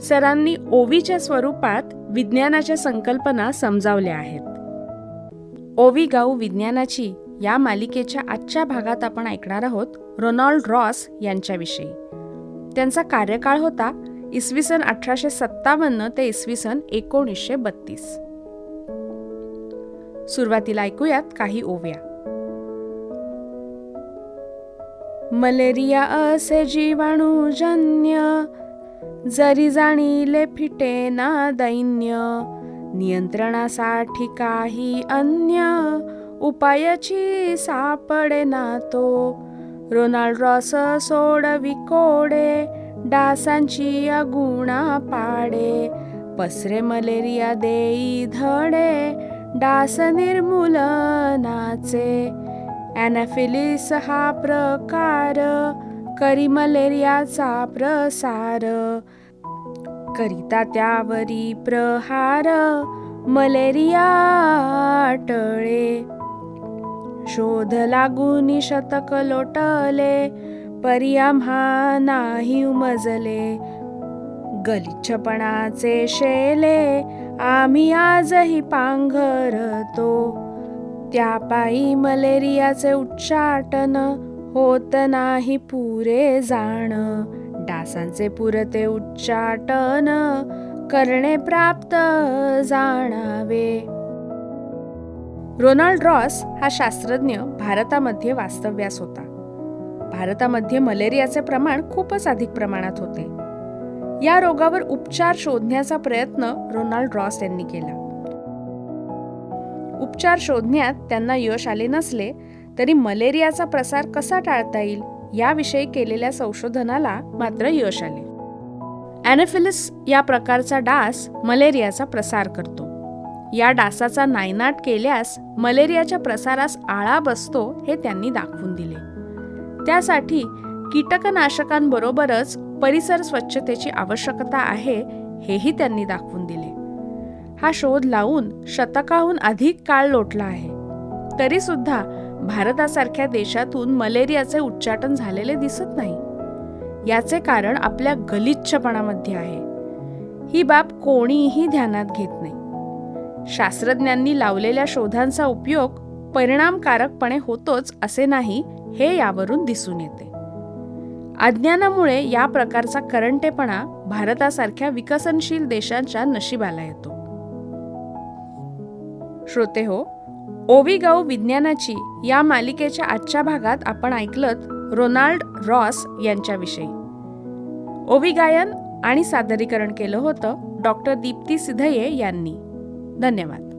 सरांनी ओवीच्या स्वरूपात विज्ञानाच्या संकल्पना समजावल्या आहेत. ओवी गाऊ विज्ञानाची या मालिकेच्या आजच्या भागात आपण ऐकणार आहोत रोनाल्ड रॉस यांच्याविषयी. त्यांचा कार्यकाळ होता इसवी सन अठराशे सत्तावन्न ते इसवी सन एकोणीसशे बत्तीस. सुरुवातीला ऐकूयात काही ओव्या. मलेरिया असे जीवाणूजन्य जरी जाणीले फिटे ना दैन्य नियंत्रणासाठी काही अन्य उपायाची सापडे ना तो. रोनाल्ड रॉस सोडवी कोडे डासांची अगुणा पाडे. पसरे मलेरिया देई धडे डास निर्मूलनाचे ॲनाफिलिस हा प्रकार करी मलेरियाचा प्रसार. करिता त्यावरी प्रहार मलेरिया टळे शोध लागून शतक लोटले परी नाही उमजले. गलिच्छपणाचे शेले आम्ही आजही पांघरतो. त्या पायी मलेरियाचे उच्चाटन होत नाही पुरे जाण. डासांचे पुरते उच्चाटन करणे प्राप्त जाणावे. रोनाल्ड रॉस हा शास्त्रज्ञ भारतामध्ये वास्तव्यास होता. भारतामध्ये मलेरियाचे प्रमाण खूपच अधिक प्रमाणात होते. या रोगावर उपचार शोधण्याचा प्रयत्न रोनाल्ड रॉस यांनी केला. उपचार शोधण्यात त्यांना यश आले नसले तरी मलेरियाचा प्रसार कसा टाळता येईल याविषयी केलेल्या संशोधनाला मात्र यश आले. ॲनेफिलिस या प्रकारचा डास मलेरियाचा प्रसार करतो. या डासाचा नायनाट केल्यास मलेरियाच्या प्रसारास आळा बसतो हे त्यांनी दाखवून दिले. त्यासाठी कीटकनाशकांबरोबरच परिसर स्वच्छतेची आवश्यकता आहे हेही त्यांनी दाखवून दिले. हा शोध लावून शतकाहून अधिक काळ लोटला आहे. तरीसुद्धा भारतासारख्या देशातून मलेरियाचे उच्चाटन झालेले दिसत नाही. याचे कारण आपल्या गलिच्छपणामध्ये आहे. ही बाब कोणीही ध्यानात घेत नाही. शास्त्रज्ञांनी लावलेल्या शोधांचा उपयोग परिणामकारकपणे होतोच असे नाही हे यावरून दिसून येते. अज्ञानामुळे या प्रकारचा करंटेपणा भारतासारख्या विकसनशील देशांच्या नशिबाला येतो. श्रोते हो ओवी गाऊ विज्ञानाची या मालिकेच्या आजच्या भागात आपण ऐकलत रोनाल्ड रॉस यांच्याविषयी. ओवी गायन आणि सादरीकरण केलं होतं डॉक्टर दीप्ती सिधये यांनी. धन्यवाद.